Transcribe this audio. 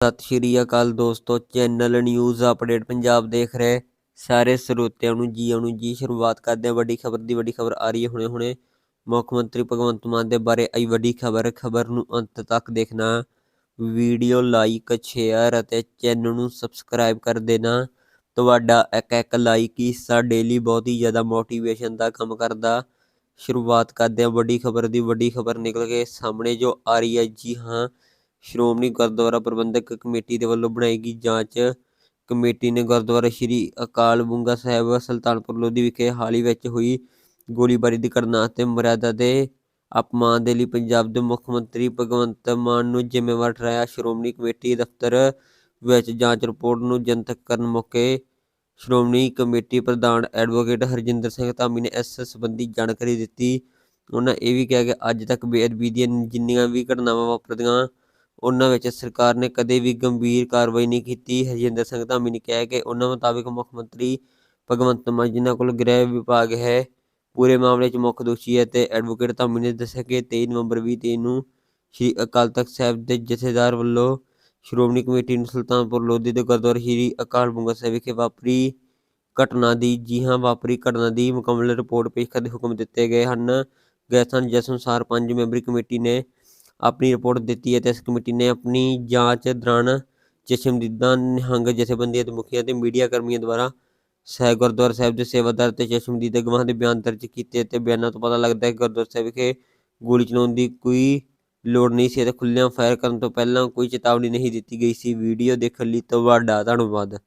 ਸਤਿ ਸ਼੍ਰੀ ਅਕਾਲ ਦੋਸਤੋ, channel news update Punjab ਦੇਖ ਰਹੇ ਸਾਰੇ ਸਰੋਤਿਆਂ ਨੂੰ ਜੀ, ਆਉਣ ਜੀ, ਸ਼ੁਰੂਆਤ ਕਰਦੇ ਹਾਂ ਵੱਡੀ ਖਬਰ ਦੀ, ਵੱਡੀ ਖਬਰ ਆ ਰਹੀ ਹੈ ਹੁਣੇ ਹੁਣੇ ਮੁੱਖ ਮੰਤਰੀ ਭਗਵੰਤ ਮਾਨ ਦੇ ਬਾਰੇ ਆਈ ਵੱਡੀ ਖਬਰ ਖਬਰ ਨੂੰ ਅੰਤ ਤੱਕ ਦੇਖਣਾ, ਵੀਡੀਓ ਲਾਈਕ, ਸ਼ੇਅਰ ਅਤੇ ਚੈਨਲ ਨੂੰ ਸਬਸਕ੍ਰਾਈਬ ਕਰ ਦੇਣਾ। ਤੁਹਾਡਾ ਇੱਕ ਇੱਕ ਲਾਈਕ ਹੀ ਸਾ ਡੇਲੀ ਬਹੁਤ ਹੀ ਜ਼ਿਆਦਾ ਮੋਟੀਵੇਸ਼ਨ ਦਾ ਕੰਮ ਕਰਦਾ। ਸ਼ੁਰੂਆਤ ਕਰਦੇ ਹਾਂ ਵੱਡੀ ਖਬਰ ਦੀ, ਵੱਡੀ ਖਬਰ ਨਿਕਲ ਕੇ ਸਾਹਮਣੇ ਜੋ ਆ ਰਹੀ ਹੈ, ਜੀ ਹਾਂ ਸ਼੍ਰੋਮਣੀ ਗੁਰਦੁਆਰਾ ਪ੍ਰਬੰਧਕ ਕਮੇਟੀ ਦੇ ਵੱਲੋਂ ਬਣਾਈ ਗਈ ਜਾਂਚ। ਕਮੇਟੀ ਨੇ ਗੁਰਦੁਆਰਾ ਸ਼੍ਰੀ ਅਕਾਲ ਬੁੰਗਾ ਸਾਹਿਬ ਸੁਲਤਾਨਪੁਰ ਲੋਧੀ ਵਿਖੇ ਹਾਲ ਹੀ ਵਿੱਚ ਹੋਈ ਗੋਲੀਬਾਰੀ ਦੀ ਘਟਨਾ ਅਤੇ ਮਰਿਆਦਾ ਦੇ ਅਪਮਾਨ ਦੇ ਲਈ ਪੰਜਾਬ ਦੇ ਮੁੱਖ ਮੰਤਰੀ ਭਗਵੰਤ ਮਾਨ ਨੂੰ ਜ਼ਿੰਮੇਵਾਰ ਠਹਿਰਾਇਆ। ਸ਼੍ਰੋਮਣੀ ਕਮੇਟੀ ਦਫ਼ਤਰ ਵਿੱਚ ਜਾਂਚ ਰਿਪੋਰਟ ਨੂੰ ਜਨਤਕ ਕਰਨ ਮੌਕੇ ਸ਼੍ਰੋਮਣੀ ਕਮੇਟੀ ਪ੍ਰਧਾਨ ਐਡਵੋਕੇਟ ਹਰਜਿੰਦਰ ਸਿੰਘ ਧਾਮੀ ਨੇ ਇਸ ਸੰਬੰਧੀ ਜਾਣਕਾਰੀ ਦਿੱਤੀ। ਉਹਨਾਂ ਇਹ ਵੀ ਕਿਹਾ ਕਿ ਅੱਜ ਤੱਕ ਬੇਅਦਬੀ ਦੀਆਂ ਜਿੰਨੀਆਂ ਵੀ ਘਟਨਾਵਾਂ ਵਾਪਰਦੀਆਂ ਉਹਨਾਂ ਵਿੱਚ ਸਰਕਾਰ ਨੇ ਕਦੇ ਵੀ ਗੰਭੀਰ ਕਾਰਵਾਈ ਨਹੀਂ ਕੀਤੀ। ਹਰਜਿੰਦਰ ਸਿੰਘ ਧਾਮੀ ਨੇ ਕਿਹਾ ਕਿ ਉਹਨਾਂ ਮੁਤਾਬਿਕ ਮੁੱਖ ਮੰਤਰੀ ਭਗਵੰਤ ਮਾਨ, ਜਿਨ੍ਹਾਂ ਕੋਲ ਗ੍ਰਹਿ ਵਿਭਾਗ ਹੈ, ਪੂਰੇ ਮਾਮਲੇ 'ਚ ਮੁੱਖ ਦੋਸ਼ੀ ਹੈ ਤੇ ਐਡਵੋਕੇਟ ਧਾਮੀ ਨੇ ਦੱਸਿਆ ਕਿ 23 ਨਵੰਬਰ 2023 ਨੂੰ ਸ਼੍ਰੀ ਅਕਾਲ ਤਖਤ ਸਾਹਿਬ ਦੇ ਜਥੇਦਾਰ ਵੱਲੋਂ ਸ਼੍ਰੋਮਣੀ ਕਮੇਟੀ ਨੂੰ ਸੁਲਤਾਨਪੁਰ ਲੋਧੀ ਦੇ ਗੁਰਦੁਆਰਾ ਸ਼੍ਰੀ ਅਕਾਲ ਬੰਗਾ ਸਾਹਿਬ ਵਿਖੇ ਵਾਪਰੀ ਘਟਨਾ ਦੀ, ਜੀ ਹਾਂ, ਵਾਪਰੀ ਘਟਨਾ ਦੀ ਮੁਕੰਮਲ ਰਿਪੋਰਟ ਪੇਸ਼ ਕਰਨ ਦੇ ਹੁਕਮ ਦਿੱਤੇ ਗਏ ਹਨ। ਗਏ ਸਨ ਜਿਸ ਅਨੁਸਾਰ ਪੰਜ ਮੈਂਬਰੀ ਕਮੇਟੀ ਨੇ ਆਪਣੀ ਰਿਪੋਰਟ ਦਿੱਤੀ ਹੈ ਤੇ ਇਸ ਕਮੇਟੀ ਨੇ ਆਪਣੀ ਜਾਂਚ ਦੌਰਾਨ ਚਸ਼ਮਦੀਦਾਂ ਨਿਹੰਗ ਜਥੇਬੰਦੀਆਂ ਦੇ ਮੁਖੀਆਂ ਤੇ ਮੀਡੀਆ ਕਰਮੀਆਂ ਦੁਆਰਾ ਸਹਿ ਗੁਰਦੁਆਰਾ ਸਾਹਿਬ ਦੇ ਸੇਵਾਦਾਰ ਤੇ ਚਸ਼ਮਦੀਦ ਗਵਾਹਾਂ ਦੇ ਬਿਆਨ ਦਰਜ ਕੀਤੇ ਤੇ ਬਿਆਨਾਂ ਤੋਂ ਪਤਾ ਲੱਗਦਾ ਹੈ ਕਿ ਗੁਰਦੁਆਰਾ ਸਾਹਿਬ ਵਿਖੇ ਗੋਲੀ ਚਲਾਉਣ ਦੀ ਕੋਈ ਲੋੜ ਨਹੀਂ ਸੀ ਅਤੇ ਖੁੱਲ੍ਹਿਆਂ ਫਾਇਰ ਕਰਨ ਤੋਂ ਪਹਿਲਾਂ ਕੋਈ ਚੇਤਾਵਨੀ ਨਹੀਂ ਦਿੱਤੀ ਗਈ ਸੀ। ਵੀਡੀਓ ਦੇਖਣ ਲਈ ਤੁਹਾਡਾ ਧੰਨਵਾਦ।